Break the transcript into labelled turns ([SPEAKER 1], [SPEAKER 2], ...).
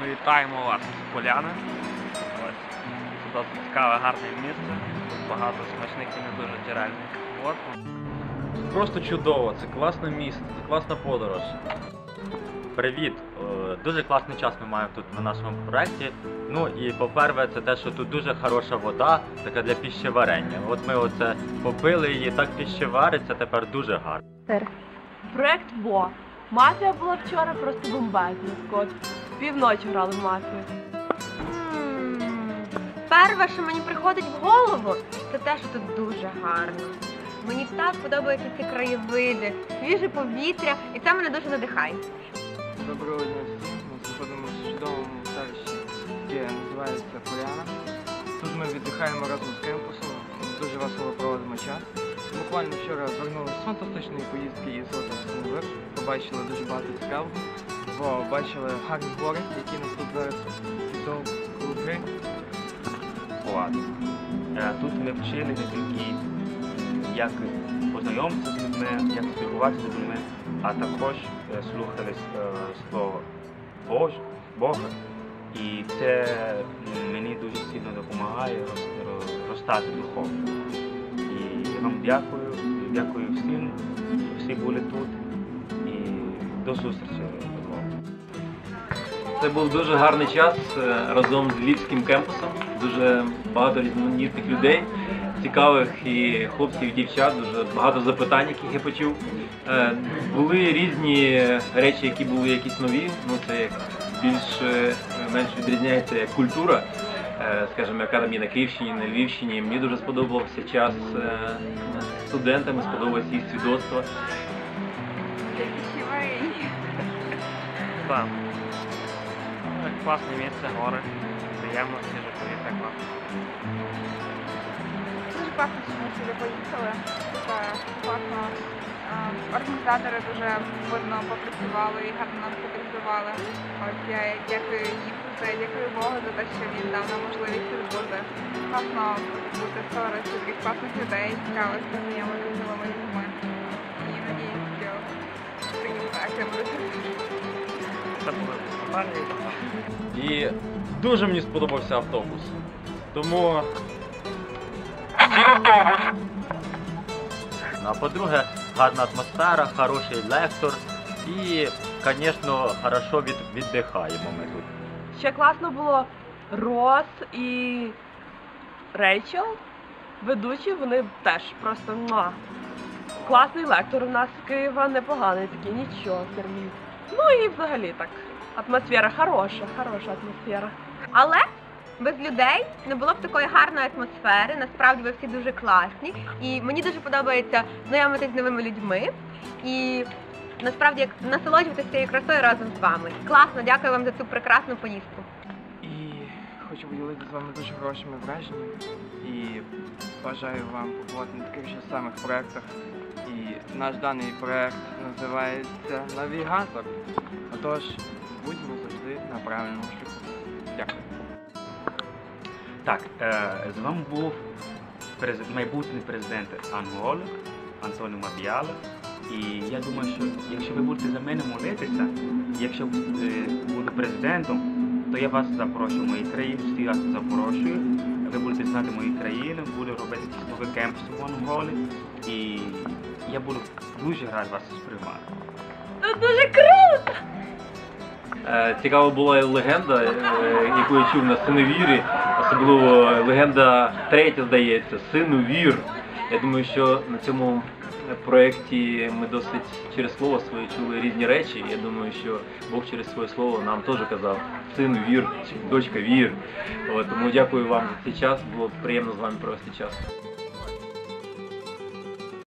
[SPEAKER 1] Ми вітаємо вас з поляни. Ось. Досить цікаве, гарне місце. Тут багато смачних і не дуже джерельних вод.
[SPEAKER 2] Просто чудово, це класне місце, це класна подорож. Привіт! Е, Дуже класний час ми маємо тут на нашому проєкті. Ну і по-перше, це те, що тут дуже хороша вода, така для піщеварення. От ми оце попили її, так піщевариться, тепер дуже гарно.
[SPEAKER 3] Проект Во. Мафія була вчора просто бомбезна. Півночі грали в мафію.
[SPEAKER 4] Перше, що мені приходить в голову, це те, що тут дуже гарно. Мені так подобаються ці краєвиди, свіже повітря, і це мене дуже надихає.
[SPEAKER 5] Доброго дня. Ми знаходимося в чудовому селищі, яке називається Поляна. Тут ми віддихаємо разом з кемпусом, дуже весело проводимо час. Буквально вчора вернулися з фантастичної поїздки із Смугир. Побачили дуже багато цікавого, бо бачили гарні гори, які нас тут зараз довкруги.
[SPEAKER 1] Е, Тут ми вчили не тільки як познайомитися з людьми, як спілкуватися з людьми, а також е, слухали е, слово Бож, Бога. І це мені дуже сильно допомагає роз- ро- духовно. І я вам дякую, дякую всім, що всі були тут. І до зустрічі.
[SPEAKER 2] Це був дуже гарний час е, разом з львівським кемпусом. Дуже багато різноманітних людей, цікавих і хлопців, і дівчат, дуже багато запитань, яких я почув. Е, Були різні речі, які були якісь нові. Ну це як більш е, менш відрізняється як культура. Скажімо, яка там є на Київщині, на Львівщині. Мені дуже сподобався час з студентами, сподобалося їх свідоцтво.
[SPEAKER 1] Так. Класне місце, гори. Приємно, свіже повітря, класно.
[SPEAKER 6] Дуже класно, що ми сюди поїхали. Це класно. Організатори дуже видно попрацювали і гарно нас підтримували. От я дякую їм за це, дякую Богу за те, що він дав нам можливість тут бути. Класно бути товаристві таких класних людей, цікаво знайомити з новими людьми. І надіюсь, що так буде.
[SPEAKER 1] І
[SPEAKER 2] дуже мені сподобався автобус. Тому. Ну, а по-друге, гарна атмосфера, хороший лектор і, звісно, хорошо від, віддихаємо ми тут.
[SPEAKER 3] Ще класно було Рос і Рейчел. Ведучі, вони теж просто муа. Класний лектор у нас з Києва, непоганий такий, нічого, Сергій. Ну і взагалі так. Атмосфера хороша, хороша атмосфера.
[SPEAKER 4] Але без людей не було б такої гарної атмосфери. Насправді ви всі дуже класні. І мені дуже подобається знайомитися з новими людьми. І насправді як насолоджуватися цією красою разом з вами. Класно, дякую вам за цю прекрасну поїздку.
[SPEAKER 5] І хочу поділитися з вами дуже хорошими враженнями. І бажаю вам побувати на таких же самих проєктах. І наш даний проєкт називається Навігатор. Отож, будьмо завжди на правильному шляху. Дякую.
[SPEAKER 1] Так, е, з вами був майбутній президент Анголи Антоніо Мабіала. І я думаю, що якщо ви будете за мене молитися, якщо е, буду президентом, то я вас запрошую мої країни, всі вас запрошую. Ви будете знати мої країни, буду робити кемп нові кемпси в Анголі. І я буду дуже радий вас сприймати.
[SPEAKER 3] Це дуже круто!
[SPEAKER 2] Е, Цікава була легенда, е, яку я чув на синовірі, особливо легенда третя, здається, синовір. Я думаю, що на цьому проєкті ми досить через слово своє чули різні речі. Я думаю, що Бог через своє слово нам теж казав син вір, чи дочка вір. Тому дякую вам за цей час. Було приємно з вами провести час.